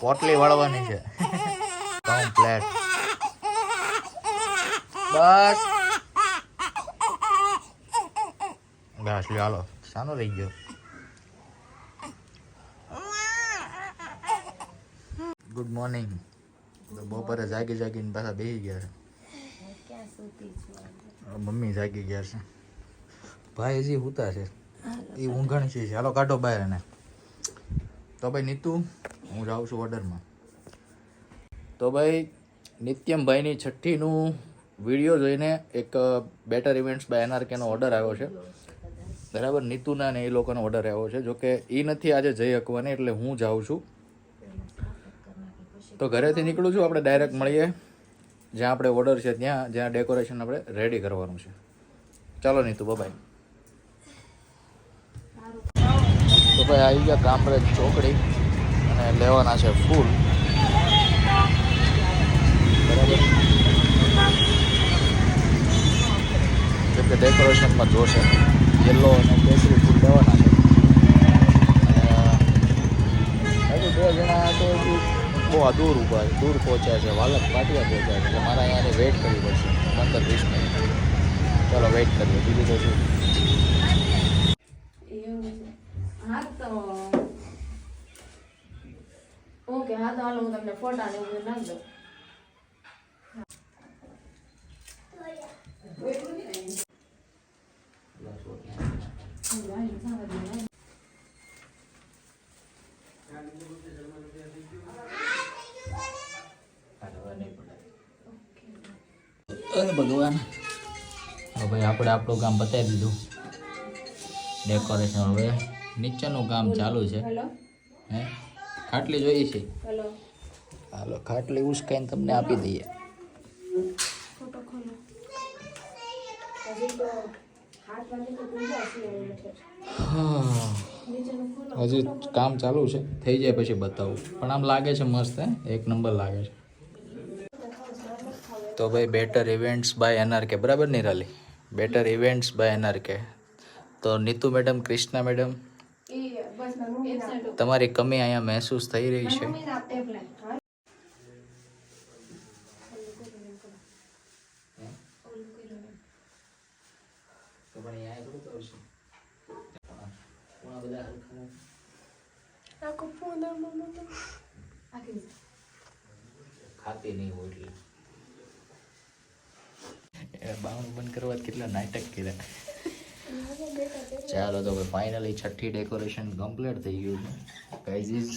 પોટલી વાળવાની છે. કમ્પ્લેટ બસ. બસ ચાલો શાનો રહી ગયો. ગુડ મોર્નિંગ બપોરે જાગી જાગીને પાછા બેસી ગયા છે. મમ્મી જાગી ગયા છે. ભાઈ હજી ઉતા છે. એ ઊંઘણ છે. ચાલો કાઢો બહાર એને. તો ભાઈ નીતુ, હું જાઉં છું ઓર્ડરમાં. તો ભાઈ, નિત્યમભાઈની છઠ્ઠીનું વીડિયો જોઈને એક બેટર ઇવેન્ટ્સ બાય એનઆરકેનો ઓર્ડર આવ્યો છે. બરાબર? નીતુના ને એ લોકોનો ઓર્ડર આવ્યો છે. જોકે એ નથી આજે જઈ શકવાની એટલે હું જાઉં છું. તો ઘરેથી નીકળું છું, આપણે ડાયરેક્ટ મળીએ. જ્યાં આપણે ઓર્ડર છે ત્યાં, જ્યાં ડેકોરેશન આપણે રેડી કરવાનું છે. ચાલો નીતુ બાય તો ભાઈ આવી ગયા કામરેજ ચોકડી અને લેવાના છે ફૂલ. બરાબર. જેમ કે ડેકોરેશનમાં જોશે. યલો અને કેસરી ફૂલ લેવાના છે. બે જણા તો બહુ દૂર ઊભા છે દૂર પહોંચ્યા છે. વાલક પાટિયા પહોંચ્યા છે. એટલે મારે અહીંયાની વેઇટ કરવી પડશે. પંદર વીસ મિનિટ. ચાલો વેઇટ કરીએ. બીજું તો શું? તો ઓકે હા તો હાલો, હું તમને ફોટા ને એવું નાખી દઉં. અરે ભગવાન. હવે આપણે આપણું કામ બતાવી દીધું. ડેકોરેશન હવે. નીચેનું કામ ચાલુ છે. હે? ખાટલી જોઈએ છે. હેલો. હાલો ખાટલી ઉસકાઈને તમને આપી દઈએ. હજી કામ ચાલુ છે. થઈ જાય પછી બતાવું. પણ આમ લાગે છે મસ્ત હે? એક નંબર લાગે છે. તો ભાઈ બેટર ઇવેન્ટ્સ બાય એનઆરકે બરાબર Nirali? Better events by NRK તો નીતુ મેડમ ક્રિષ્ના મેડમ એ બસ મારી મમ્મી એક સાઈડ તમારી કમી અહીંયા મહેસૂસ થઈ રહી છે. ખાતી નહીં હોય એટલે. એ બાવણું બંધ કરવા કેટલા નાટક કર્યા. ચાલો તો ફાઇનલી છઠ્ઠી ડેકોરેશન કમ્પ્લીટ થઈ ગયું છે. ગાઈઝીસ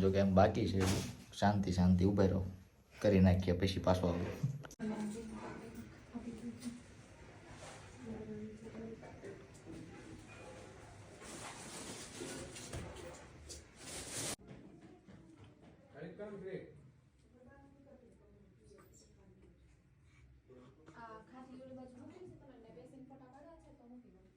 જો કે એમ બાકી છે, શાંતિ શાંતિ ઊભા રહો. કરી નાખીએ પછી પાછો આવો.